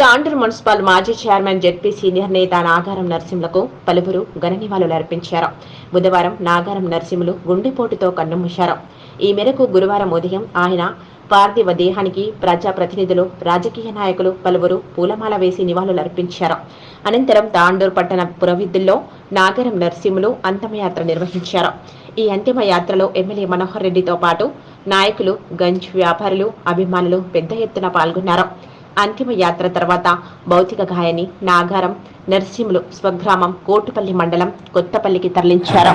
Tandur municipal మాజీ chairman ZP senior నేత నాగారం నరసింహులకు పలువురు ఘన నివాళులు అర్పించారు. బుధవారం నాగారం నరసింహులు గుండెపోటుతో కన్నుమూశారు. ఈ మేరకు గురువారం ఉదయం ఆయన పార్థివ దేహానికి ప్రజాప్రతినిధులు రాజకీయ నాయకులు పలువురు పూలమాల వేసి నివాళులు అర్పించారు. అనంతరం తాండూరు పట్టణ పురవిధుల్లో నాగరం నరసింహులు అంతిమయాత్ర నిర్వహించారు. ఈ అంతిమ యాత్రలో ఎమ్మెల్యే మనోహర్ రెడ్డితో పాటు నాయకులు గంజ్ వ్యాపారులు అభిమానులు పెద్ద ఎత్తున పాల్గొన్నారు. అంతిమ యాత్ర తర్వాత భౌతిక గాయని నాగారం నరసింహులు స్వగ్రామం కోటుపల్లి మండలం కొత్తపల్లికి తరలించారు.